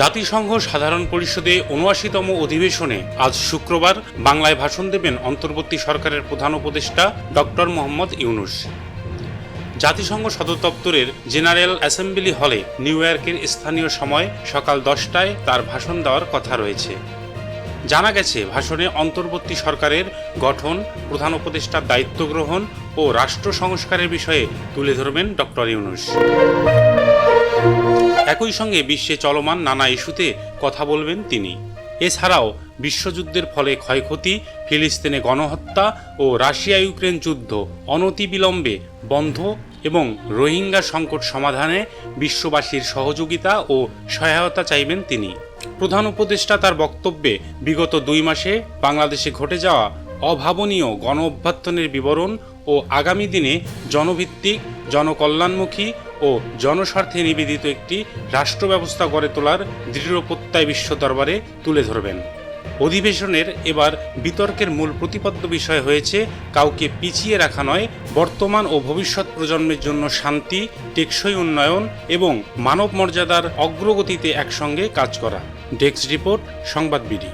জাতিসংঘ সাধারণ পরিষদে উনআশিতম অধিবেশনে আজ শুক্রবার বাংলায় ভাষণ দেবেন অন্তর্বর্তী সরকারের প্রধান উপদেষ্টা ডক্টর মোহাম্মদ ইউনুস। জাতিসংঘ সদর দপ্তরের জেনারেল অ্যাসেম্বলি হলে নিউ ইয়র্কের স্থানীয় সময় সকাল দশটায় তার ভাষণ দেওয়ার কথা রয়েছে। জানা গেছে, ভাষণে অন্তর্বর্তী সরকারের গঠন, প্রধান উপদেষ্টার দায়িত্ব গ্রহণ ও রাষ্ট্র সংস্কারের বিষয়ে তুলে ধরবেন ডক্টর ইউনুস। একই সঙ্গে বিশ্বে চলমান নানা ইস্যুতে কথা বলবেন তিনি। এছাড়াও বিশ্বযুদ্ধের ফলে ক্ষয়ক্ষতি, ফিলিস্তিনে গণহত্যা ও রাশিয়া ইউক্রেন যুদ্ধ অনতিবিলম্বে বন্ধ এবং রোহিঙ্গা সংকট সমাধানে বিশ্ববাসীর সহযোগিতা ও সহায়তা চাইবেন তিনি। প্রধান উপদেষ্টা তার বক্তব্যে বিগত দুই মাসে বাংলাদেশে ঘটে যাওয়া অভাবনীয় গণ অভ্যর্থনের বিবরণ ও আগামী দিনে জনভিত্তিক, জনকল্যাণমুখী ও জনস্বার্থে নিবেদিত একটি রাষ্ট্র ব্যবস্থা গড়ে তোলার দৃঢ় প্রত্যয় বিশ্ব দরবারে তুলে ধরবেন। অধিবেশনের এবার বিতর্কের মূল প্রতিপাদ্য বিষয় হয়েছে কাউকে পিছিয়ে রাখা নয়, বর্তমান ও ভবিষ্যৎ প্রজন্মের জন্য শান্তি, টেকসই উন্নয়ন এবং মানব মর্যাদার অগ্রগতিতে একসঙ্গে কাজ করা। Desk report, Sangbad BD.